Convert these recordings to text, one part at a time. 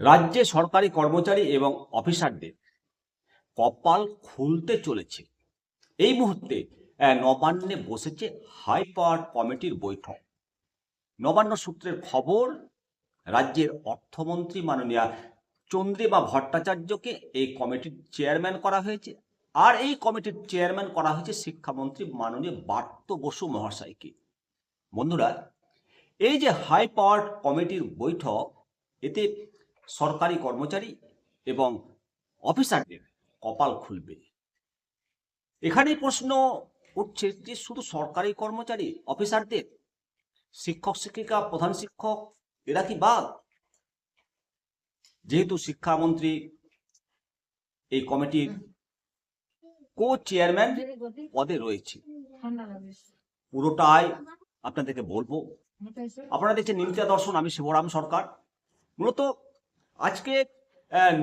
রাজ্যে সরকারি কর্মচারী এবং অফিসারদের কপাল খুলতে চলেছে। এই মুহূর্তে নবান্নে বসেছে হাই পাওয়ার কমিটির বৈঠক। নবান্ন সূত্রের খবর, রাজ্যের অর্থমন্ত্রী মাননীয়া চন্দ্রিমা ভট্টাচার্যকে এই কমিটির চেয়ারম্যান করা হয়েছে। আর এই কমিটির চেয়ারম্যান করা হয়েছে শিক্ষামন্ত্রী মাননীয় বার্ত বসু মহাশয়কে। বন্ধুরা, এই যে হাই পাওয়ার কমিটির বৈঠক, এতে সরকারি কর্মচারী এবং অফিসারদের কপাল খুলবে। এখানেই প্রশ্ন উঠছে যে শুধু সরকারি কর্মচারী, অফিসারদের? শিক্ষক, শিক্ষিকা, প্রধান শিক্ষক, এরা কি বাদ? যেহেতু শিক্ষামন্ত্রী এই কমিটির কো চেয়ারম্যান পদে রয়েছে। পুরোটাই আপনাদেরকে বলব। আপনারা দেখছেন নিমিতা দর্শন, আমি শিবরাম সরকার। মূলত আজকে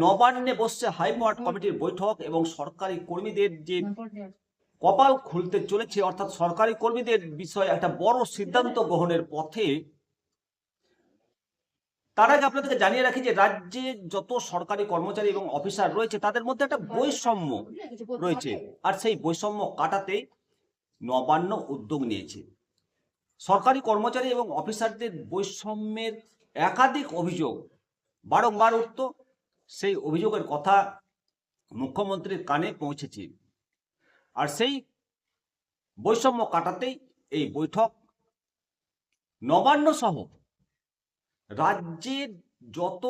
নবান্নে বসছে হাই পাওয়ার কমিটির বৈঠক এবং সরকারি কর্মীদের যে কপাল খুলতে চলেছে, অর্থাৎ সরকারি কর্মীদের বিষয়ে একটা বড় সিদ্ধান্ত গ্রহণের পথে তার আগে আপনাদেরকে জানিয়ে রাখি যে রাজ্যে যত সরকারি কর্মচারী এবং অফিসার রয়েছে, তাদের মধ্যে একটা বৈষম্য রয়েছে। আর সেই বৈষম্য কাটাতে নবান্ন উদ্যোগ নিয়েছে। সরকারি কর্মচারী এবং অফিসারদের বৈষম্যের একাধিক অভিযোগ বারংবার উঠত। সেই অভিযোগের কথা মুখ্যমন্ত্রীর কানে পৌঁছেছে। আর সেই বৈষম্য কাটাতেই এই বৈঠক নবান্ন সহ রাজ্যের যত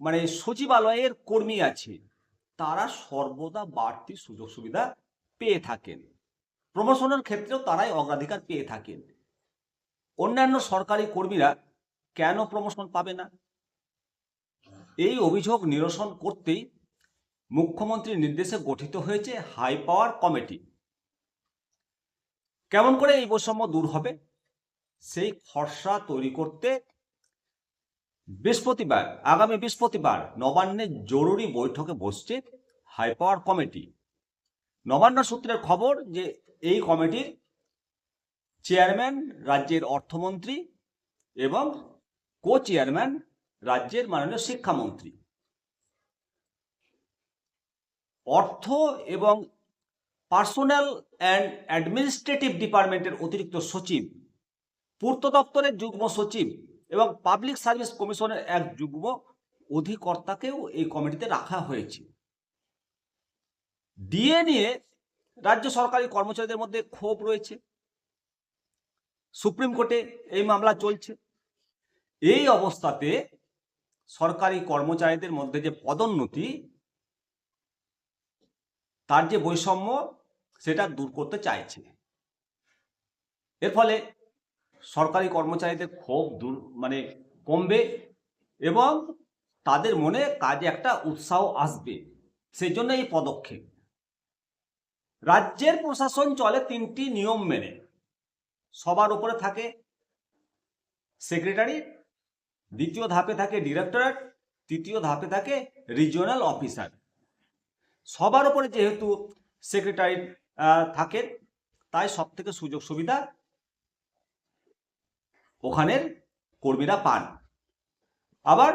মানে সচিবালয়ের কর্মী আছে, তারা সর্বদা বাড়তি সুযোগ সুবিধা পেয়ে থাকেন। প্রমোশনের ক্ষেত্রেও তারাই অগ্রাধিকার পেয়ে থাকেন। অন্যান্য সরকারি কর্মীরা কেন প্রমোশন পাবে না? এই অভিযোগ নিরসন করতেই মুখ্যমন্ত্রীর নির্দেশে গঠিত হয়েছে হাই পাওয়ার কমিটি কেমন করে এই বৈষম্য দূর হবে? সেই খসড়া তৈরি করতে বৃহস্পতিবার, আগামী বৃহস্পতিবার নবান্নে জরুরি বৈঠকে বসছে হাই পাওয়ার কমিটি নবান্ন সূত্রের খবর যে এই কমিটির চেয়ারম্যান রাজ্যের অর্থমন্ত্রী এবং কো চেয়ারম্যান রাজ্যের মাননীয় শিক্ষামন্ত্রী। অর্থ এবং পার্সোনাল অ্যান্ড অ্যাডমিনিস্ট্রেটিভ ডিপার্টমেন্টের অতিরিক্ত সচিব, পূর্ত দপ্তরের যুগ্ম সচিব এবং পাবলিক সার্ভিস কমিশনের এক যুগ্ম অধিকর্তাকেও এই কমিটিতে রাখা হয়েছে। ডিএ নিয়ে রাজ্য সরকারি কর্মচারীদের মধ্যে ক্ষোভ রয়েছে। সুপ্রিম কোর্টে এই মামলা চলছে। এই অবস্থাতে সরকারি কর্মচারীদের মধ্যে যে পদোন্নতি, তার যে বৈষম্য, সেটা দূর করতে চাইছে। এর ফলে সরকারি কর্মচারীদের ক্ষোভ দূর মানে কমবে এবং তাদের মনে কাজে একটা উৎসাহ আসবে। সেই জন্য এই পদক্ষেপ। রাজ্যের প্রশাসন চলে তিনটি নিয়ম মেনে। সবার উপরে থাকে সেক্রেটারি দ্বিতীয় ধাপে থাকে ডিরেক্টরেট, তৃতীয় ধাপে থাকে রিজিওনাল অফিসার সবার উপরে যেহেতু সেক্রেটারি থাকে তাই সব থেকে সুযোগ সুবিধা ওখানের কর্মীরা পান। আবার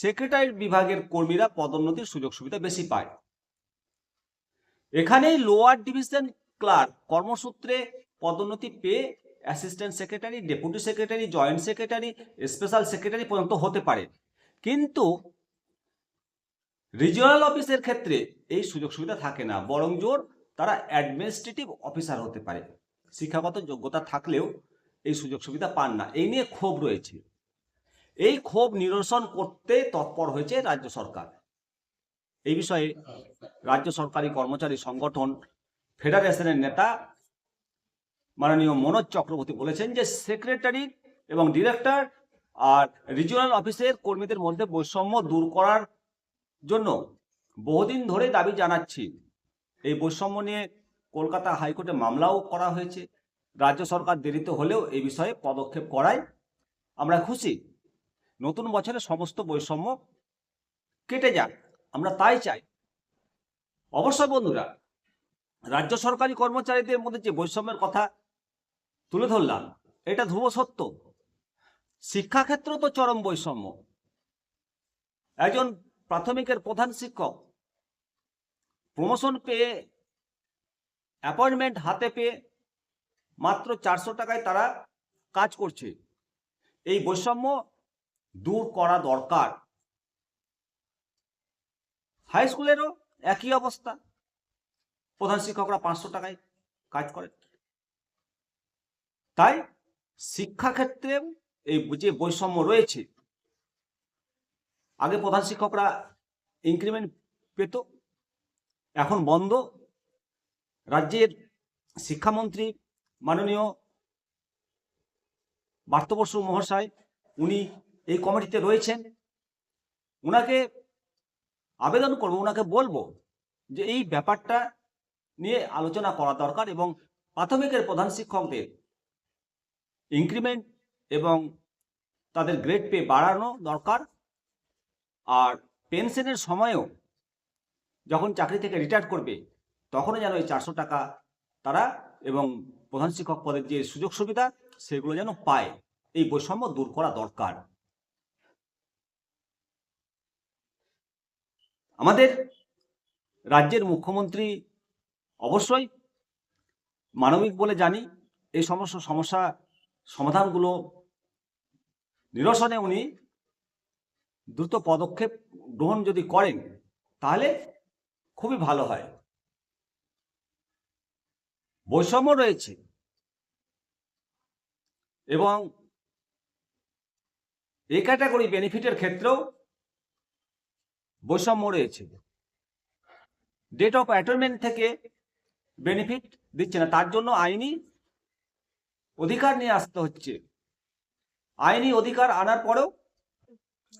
সেক্রেটারি বিভাগের কর্মীরা পদোন্নতির সুযোগ সুবিধা বেশি পায়। এখানেই লোয়ার ডিভিশন ক্লার্ক কর্মসূত্রে পদোন্নতি পেয়ে assistant secretary deputy secretary joint secretary special secretary পর্যন্ত হতে পারে। কিন্তু রিজিওনাল অফিসের ক্ষেত্রে এই সুযোগ সুবিধা থাকে না, বরং জোর তারা অ্যাডমিনিস্ট্রেটিভ অফিসার হতে পারে। শিক্ষাগত যোগ্যতা থাকলেও এই সুযোগ সুবিধা পান না। এই নিয়ে ক্ষোভ রয়েছে। এই ক্ষোভ নিরসন করতে তৎপর হয়েছে রাজ্য সরকার। এই বিষয়ে রাজ্য সরকারি কর্মচারী সংগঠন ফেডারেশনের নেতা মাননীয় মনোজ চক্রবর্তী বলেছেন যে সেক্রেটারি এবং ডিরেক্টর আর রিজিওনাল অফিসের কর্মীদের মধ্যে বৈষম্য দূর করার জন্য বহুদিন ধরে দাবি জানাচ্ছি। এই বৈষম্য নিয়ে কলকাতা হাইকোর্টে মামলাও করা হয়েছে। রাজ্য সরকার দেরিতে হলেও এই বিষয়ে পদক্ষেপ করায়। আমরা খুশি। নতুন বছরে সমস্ত বৈষম্য কেটে যাক। আমরা তাই চাই। অবশ্যই বন্ধুরা, রাজ্য সরকারি কর্মচারীদের মধ্যে যে বৈষম্যের কথা তুলে ধরলাম। এটা ধ্রুব সত্য। শিক্ষাক্ষেত্র তো চরম বৈষম্য। একজন প্রাথমিকের প্রধান শিক্ষক প্রমোশন পেয়ে, অ্যাপয়েন্টমেন্ট হাতে পেয়ে মাত্র চারশো টাকায় তারা কাজ করছে। এই বৈষম্য দূর করা দরকার। হাই স্কুলেরও একই অবস্থা। প্রধান শিক্ষকরা পাঁচশো টাকায় কাজ করেন। তাই শিক্ষাক্ষেত্রে এই যে বৈষম্য রয়েছে, আগে প্রধান শিক্ষকরা ইনক্রিমেন্ট পেত, এখন বন্ধ। রাজ্যের শিক্ষামন্ত্রী মাননীয় বার্তবর্ষ মহাশয়, উনি এই কমিটিতে রয়েছেন। ওনাকে আবেদন করব ওনাকে বলব যে এই ব্যাপারটা নিয়ে আলোচনা করা দরকার এবং প্রাথমিকের প্রধান শিক্ষকদের ইনক্রিমেন্ট এবং তাদের গ্রেড পে বাড়ানো দরকার। আর পেনশনের সময়ও যখন চাকরি থেকে রিটায়ার করবে, তখনও যেন এই চারশো টাকা তারা এবং প্রধান শিক্ষক পদের যে সুযোগ সুবিধা, সেগুলো যেন পায়। এই বৈষম্য দূর করা দরকার। আমাদের রাজ্যের মুখ্যমন্ত্রী অবশ্যই মানবিক বলে জানি, এই সমস্ত সমস্যা সমাধানগুলো নিরসনে উনি দ্রুত পদক্ষেপ গ্রহণ যদি করেন, তাহলে খুবই ভালো হয়। বৈষম্য রয়েছে। এবং এই ক্যাটাগরি বেনিফিটের ক্ষেত্রেও বৈষম্য রয়েছে। ডেট অফ অ্যাটনমেন্ট থেকে বেনিফিট দিচ্ছে না, তার জন্য আইনি অধিকার নিয়ে আসতে হচ্ছে। আইনি অধিকার আনার পরেও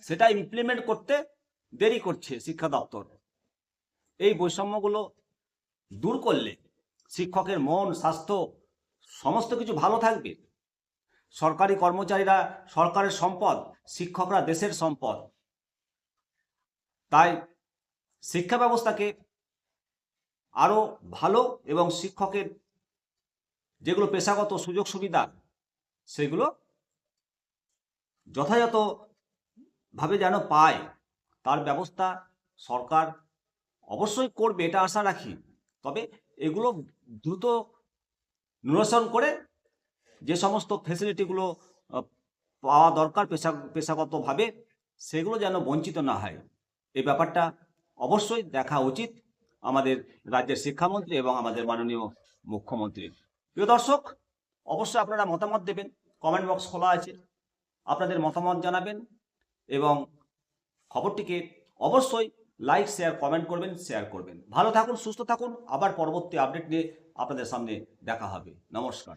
সেটা ইমপ্লিমেন্ট করতে দেরি করছে শিক্ষা দপ্তর। এই বৈষম্যগুলো দূর করলে শিক্ষকের মন, স্বাস্থ্য, সমস্ত কিছু ভালো থাকবে। সরকারি কর্মচারীরা সরকারের সম্পদ, শিক্ষকরা দেশের সম্পদ। তাই শিক্ষা ব্যবস্থাকে আরও ভালো এবং শিক্ষকের যেগুলো পেশাগত সুযোগ সুবিধা, সেগুলো যথাযথভাবে যেন পায়, তার ব্যবস্থা সরকার অবশ্যই করবে, এটা আশা রাখি। তবে এগুলো দ্রুত নিরসন করে যে সমস্ত ফেসিলিটিগুলো পাওয়া দরকার পেশা, পেশাগতভাবে, সেগুলো যেন বঞ্চিত না হয়। এই ব্যাপারটা অবশ্যই দেখা উচিত আমাদের রাজ্যের শিক্ষামন্ত্রী এবং আমাদের মাননীয় মুখ্যমন্ত্রী প্রিয় দর্শক, অবশ্যই আপনারা মতামত দেবেন। কমেন্ট বক্স খোলা আছে। আপনাদের মতামত জানাবেন এবং খবরটিকে অবশ্যই লাইক শেয়ার কমেন্ট করবেন শেয়ার করবেন। ভালো থাকুন, সুস্থ থাকুন। আবার পরবর্তী আপডেট নিয়ে আপনাদের সামনে দেখা হবে। নমস্কার।